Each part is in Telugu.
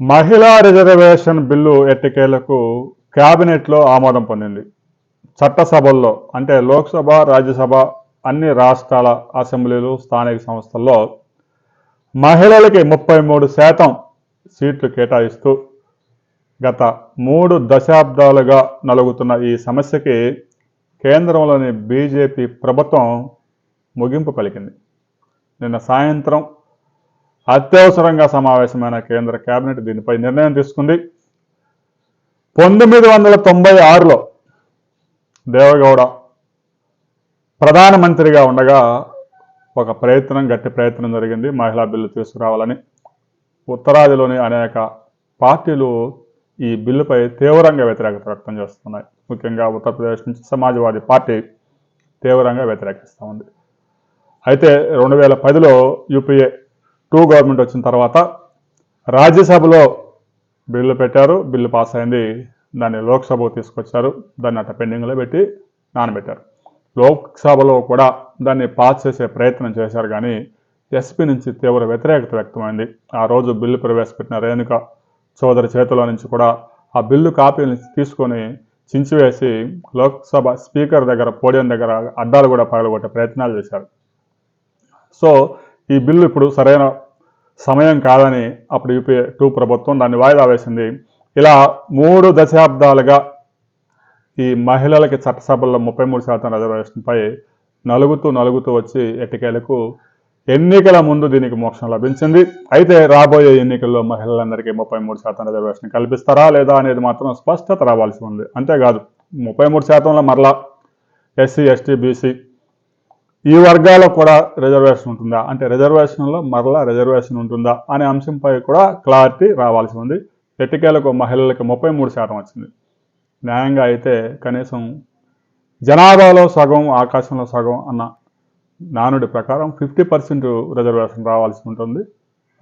మహిళా రిజర్వేషన్ బిల్లు ఎట్టికేలకు క్యాబినెట్లో ఆమోదం పొందింది. చట్టసభల్లో అంటే లోక్సభ రాజ్యసభ అన్ని రాష్ట్రాల అసెంబ్లీలు స్థానిక సంస్థల్లో మహిళలకి ముప్పై మూడు శాతం సీట్లు కేటాయిస్తూ గత మూడు దశాబ్దాలుగా నలుగుతున్న ఈ సమస్యకి కేంద్రంలోని బీజేపీ ప్రభుత్వం ముగింపు పలికింది. నిన్న సాయంత్రం అత్యవసరంగా సమావేశమైన కేంద్ర కేబినెట్ దీనిపై నిర్ణయం తీసుకుంది. పంతొమ్మిది వందల తొంభై ఆరులో దేవగౌడ ప్రధానమంత్రిగా ఉండగా ఒక ప్రయత్నం గట్టి ప్రయత్నం జరిగింది. మహిళా బిల్లు తీసుకురావాలని. ఉత్తరాదిలోని అనేక పార్టీలు ఈ బిల్లుపై తీవ్రంగా వ్యతిరేకత వ్యక్తం చేస్తున్నాయి. ముఖ్యంగా ఉత్తరప్రదేశ్ నుంచి సమాజ్వాదీ పార్టీ తీవ్రంగా వ్యతిరేకిస్తూ ఉంది. అయితే రెండు వేల పదిలో యూపీఏ టూ గవర్నమెంట్ వచ్చిన తర్వాత రాజ్యసభలో బిల్లు పెట్టారు బిల్లు పాస్ అయింది. దాన్ని లోక్సభకు తీసుకొచ్చారు. దాన్ని అట్ట పెండింగ్లో పెట్టి నానబెట్టారు. లోక్సభలో కూడా దాన్ని పాస్ చేసే ప్రయత్నం చేశారు కానీ ఎస్పీ నుంచి తీవ్ర వ్యతిరేకత వ్యక్తమైంది. ఆ రోజు బిల్లు ప్రవేశపెట్టిన రేణుక చౌదరి చేతిలో నుంచి కూడా ఆ బిల్లు కాపీని తీసుకొని చించివేసి లోక్సభ స్పీకర్ దగ్గర పోడియం దగ్గర అడ్డాలు కూడా పగలగొట్టే ప్రయత్నాలు చేశారు. సో ఈ బిల్లు ఇప్పుడు సరైన సమయం కాదని అప్పుడు యూపీ టూ ప్రభుత్వం దాన్ని వాయిదా వేసింది. ఇలా మూడు దశాబ్దాలుగా ఈ మహిళలకి చట్టసభల్లో ముప్పై మూడు శాతం రిజర్వేషన్పై నలుగుతూ నలుగుతూ వచ్చి ఎట్టికేలకు ఎన్నికల ముందు దీనికి మోక్షం లభించింది. అయితే రాబోయే ఎన్నికల్లో మహిళలందరికీ ముప్పై మూడు శాతం రిజర్వేషన్ కల్పిస్తారా లేదా అనేది మాత్రం స్పష్టత రావాల్సి ఉంది. అంతేకాదు ముప్పై మూడు శాతంలో మరలా ఎస్సీ ఎస్టీ బీసీ ఈ వర్గాల్లో కూడా రిజర్వేషన్ ఉంటుందా? అంటే రిజర్వేషన్లో మరలా రిజర్వేషన్ ఉంటుందా? అనే అంశంపై కూడా క్లారిటీ రావాల్సి ఉంది. ఎట్టికేలకు మహిళలకు ముప్పై మూడు శాతం వచ్చింది. న్యాయంగా అయితే కనీసం జనాభాలో సగం ఆకాశంలో సగం అన్న నానుడి ప్రకారం ఫిఫ్టీ పర్సెంట్ రిజర్వేషన్ రావాల్సి ఉంటుంది.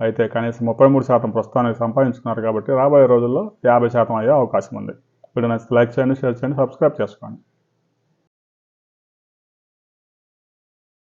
అయితే కనీసం ముప్పై మూడు శాతం ప్రస్తుతానికి సంపాదించుకున్నారు కాబట్టి రాబోయే రోజుల్లో యాభై శాతం అయ్యే అవకాశం ఉంది. వీడియో నచ్చితే లైక్ చేయండి షేర్ చేయండి సబ్స్క్రైబ్ చేసుకోండి.